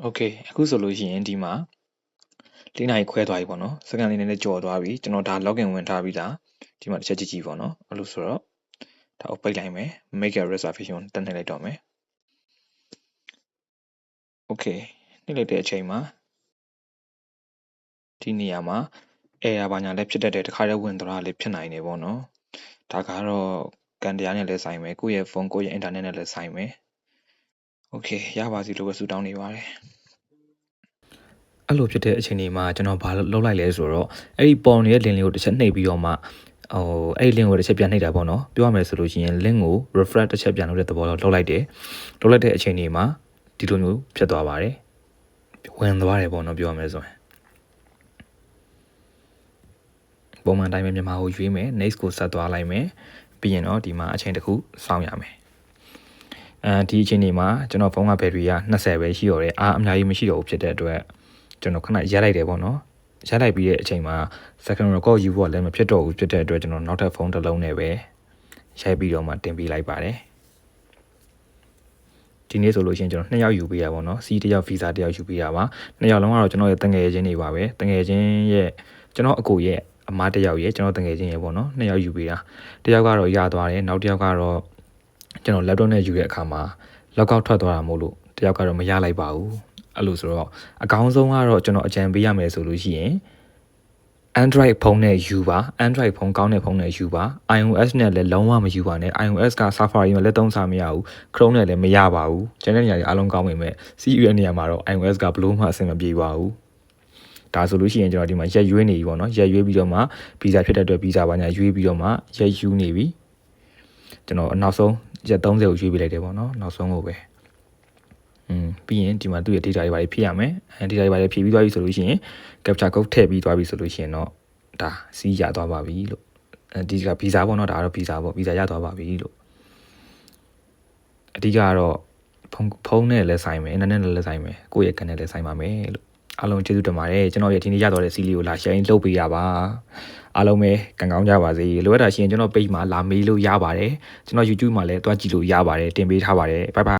โอเคအခုဆိုလို့ရှိရင်ဒီမှာ၄နာရီခွဲသွားပြီပေါ့နော်စကန်လေးနည်းနည်းကြော်သွားပြီကျွန်တော်ဒါ login ဝင်ထားပြီးသားဒီမှာတစ်ချက်ကြည့်ကြည့်ပေါ့နော်အဲ့လိုဆိုတော့ဒါကိုပိတ်လိုက်မယ် make a reservation တက်နှိပ်လိုက်တော့မယ်โอเคနှိပ်လိုက်တဲ့အချိန်မှာဒီနေရာမှာ error ဘာညာလည်းဖြစ်တတ်တယ်တခါတည်းဝင်သွားတာလည်းဖြစ်နိုင်တယ်ပေါ့နော်ဒါကတော့ကန်တရားနဲ့လည်းဆိုင်မယ်ကိုယ့်ရဲ့ဖုန်းကိုယ့်ရဲ့ internet နဲ့လည်းဆိုင်မယ် โอเคရပါစီလို့ပဲဆုတောင်းနေပါတယ် အဲ့လိုဖြစ်တဲ့အချိန်ဒီမှာကျွန်တော်ဘာလုပ်လိုက်လဲဆိုတော့အဲ့ဒီပေါ်နေတဲ့ link လေးကိုတစ်ချက်နှိပ်ပြီးတော့မှဟိုအဲ့ဒီ link ကိုတစ်ချက်ပြန်နှိပ်တာပေါ့နော်ပြောရမယ်ဆိုလို့ရှိရင် link ကို refresh တစ်ချက်ပြန်လုပ်တဲ့သဘောတော့လုပ်လိုက်တယ်လုပ်လိုက်တဲ့အချိန်ဒီမှာဒီလိုမျိုးဖြစ်သွားပါတယ်ဝင်သွားတယ်ပေါ့နော်ပြောရမယ်ဆိုရင်ပုံမှန်တိုင်းပဲမြန်မာကိုရွေးမယ် next ကိုဆက်သွားလိုက်မယ်ပြီးရင်တော့ဒီမှာအချိန်တစ်ခုစောင့်ရမယ် အဲဒီအချိန်ဒီမှာကျွန်တော်ဖုန်းကဘက်ထရီက20ပဲရှိတော့တယ်အားအများကြီးမရှိတော့ဘူးဖြစ်တဲ့အတွက်ကျွန်တော်ခဏရက်လိုက်တယ်ပေါ့နော်ရက်လိုက်ပြီးတဲ့အချိန်မှာ second record ယူဖို့ကလည်းမဖြစ်တော့ဘူးဖြစ်တဲ့အတွက်ကျွန်တော်နောက်ထပ်ဖုန်းတစ်လုံးနဲ့ပဲရိုက်ပြီးတော့မှတင်ပေးလိုက်ပါတယ်ဒီနေ့ဆိုလို့ရှိရင်ကျွန်တော်နှစ်ယောက်ယူပေးရပါတော့စီးတစ်ယောက်ဗီဇာတစ်ယောက်ယူပေးရပါနှစ်ယောက်လုံးကတော့ကျွန်တော်ရဲ့တငယ်ချင်းတွေပါပဲတငယ်ချင်းရဲ့ကျွန်တော်အကိုရဲ့အမားတစ်ယောက်ရဲ့ကျွန်တော်တငယ်ချင်းရဲ့ပေါ့နော်နှစ်ယောက်ယူပေးတာတစ်ယောက်ကတော့ရသွားတယ်နောက်တစ်ယောက်ကတော့ ကျွန်တော် laptop နဲ့ယူတဲ့အခါမှာ lockout ထွက်သွားတာမို့လို့တစ်ယောက်ကတော့မရလိုက်ပါဘူးအဲ့လိုဆိုတော့အကောင်းဆုံးကတော့ကျွန်တော်အကြံပေးရမယ်ဆိုလို့ရှိရင် Android ဖုန်းနဲ့ယူပါ Android ဖုန်းကောင်းတဲ့ဖုန်းနဲ့ယူပါ iOS နဲ့လည်းလုံးဝမယူပါနဲ့ iOS က Safari မှာလည်းသုံးစားမရဘူး Chrome နဲ့လည်းမရပါဘူးကျန်တဲ့နေရာတွေအားလုံးကောင်းပေမဲ့ CU ရဲ့နေရာမှာတော့ iOS ကဘလို့မှအဆင်မပြေပါဘူးဒါဆိုလို့ရှိရင်ကျွန်တော်ဒီမှာရက်ရွေးနေပြီပေါ့နော်ရက်ရွေးပြီးတော့မှဗီဇာဖြစ်တဲ့အတွက်ဗီဇာဘာညာရွေးပြီးတော့မှရက်ယူနေပြီကျွန်တော်နောက်ဆုံး ရက်30ကိုရွေးပေးလိုက်တယ်ပေါ့နော်နောက်ဆုံးကိုပဲอืมပြီးရင်ဒီမှာသူ့ရဲ့ data တွေဘာတွေဖြည့်ရမယ်အဲ data တွေဘာတွေဖြည့်ပြီးသွားပြီဆိုလို့ရှိရင် capture code ထည့်ပြီးသွားပြီဆိုလို့ရှိရင်တော့ဒါစီးရသွားပါပြီလို့အဲဒီကဗီဇာပေါ့နော်ဒါကတော့ဗီဇာပေါ့ဗီဇာရသွားပါပြီလို့အဓိကကတော့ဖုန်းဖုန်းနဲ့လည်းဆိုင်မယ် internet နဲ့လည်းဆိုင်မယ်ကိုယ့်ရဲ့ကန်နဲ့လည်းဆိုင်ပါမယ်လို့အားလုံးကျေးဇူးတင်ပါတယ်ကျွန်တော်ရဲ့ဒီနေ့ရသွားတဲ့စီးလေးကိုလာ share လုပ်ပေးရပါ အားလုံးပဲကံကောင်းကြပါစေလိုအပ်တာရှိရင်ကျွန်တော် page မှာလာမေးလို့ရပါတယ်ကျွန်တော် YouTube မှာလည်းတွားကြည့်လို့ရပါတယ်တင်ပေးထားပါတယ် bye bye